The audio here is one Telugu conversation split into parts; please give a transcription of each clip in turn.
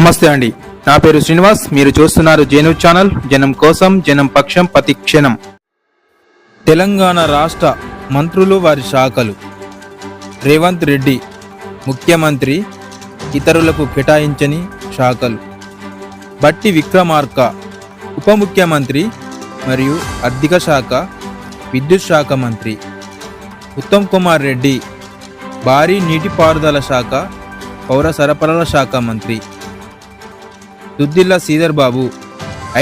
నమస్తే అండి. నా పేరు శ్రీనివాస్. మీరు చూస్తున్నారు జేను ఛానల్. జనం కోసం జనం పక్షం ప్రతి క్షణం. తెలంగాణ రాష్ట్ర మంత్రులు వారి శాఖలు. రేవంత్ రెడ్డి ముఖ్యమంత్రి ఇతరులకు కేటాయించని శాఖలు. బట్టి విక్రమార్క ఉప ముఖ్యమంత్రి మరియు ఆర్థిక శాఖ విద్యుత్ శాఖ మంత్రి. ఉత్తమ్ కుమార్ రెడ్డి భారీ నీటిపారుదల శాఖ పౌర సరఫరాల శాఖ మంత్రి. దుద్దిల్ల శ్రీధర్ బాబు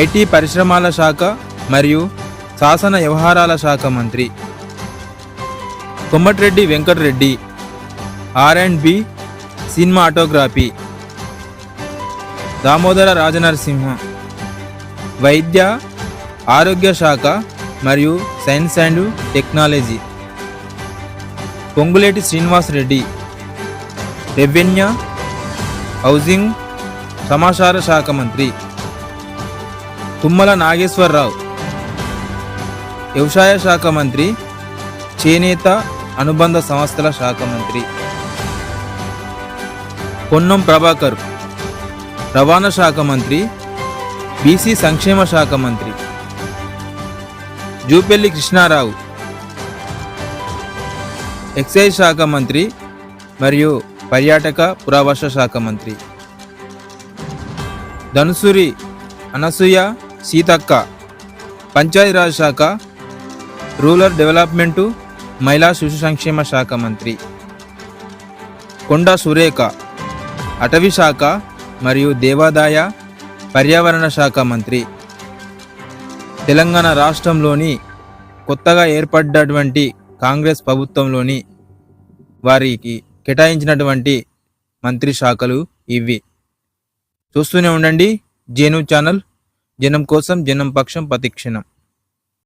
ఐటీ పరిశ్రమల శాఖ మరియు శాసన వ్యవహారాల శాఖ మంత్రి. Komatireddy Venkatareddy R and B cinematography. Damodara Rajanarasimha వైద్య ఆరోగ్య శాఖ మరియు science and technology. Ponguleti Srinivas Reddy revenue housing సమాచార శాఖ మంత్రి తుమ్మల నాగేశ్వరరావు. వ్యవసాయ శాఖ మంత్రి చేనేత అనుబంధ సంస్థల శాఖ మంత్రి పొన్నం ప్రభాకర్. రవాణా శాఖ మంత్రి బీసీ సంక్షేమ శాఖ మంత్రి జూపెల్లి కృష్ణారావు. ఎక్సైజ్ శాఖ మంత్రి మరియు పర్యాటక పురావస్తు శాఖ మంత్రి. ధనుసూరి అనసూయ సీతక్క పంచాయతీరాజ్ శాఖ రూరల్ డెవలప్మెంటు మహిళా శిశు సంక్షేమ శాఖ మంత్రి. కొండ సురేఖ అటవీ శాఖ మరియు దేవాదాయ పర్యావరణ శాఖ మంత్రి. తెలంగాణ రాష్ట్రంలోని కొత్తగా ఏర్పడ్డటువంటి కాంగ్రెస్ ప్రభుత్వంలోని వారికి కేటాయించినటువంటి మంత్రి శాఖలు ఇవి. చూస్తూనే ఉండండి. జేను ఛానల్. జనం కోసం జనం పక్షం ప్రతిక్షణం.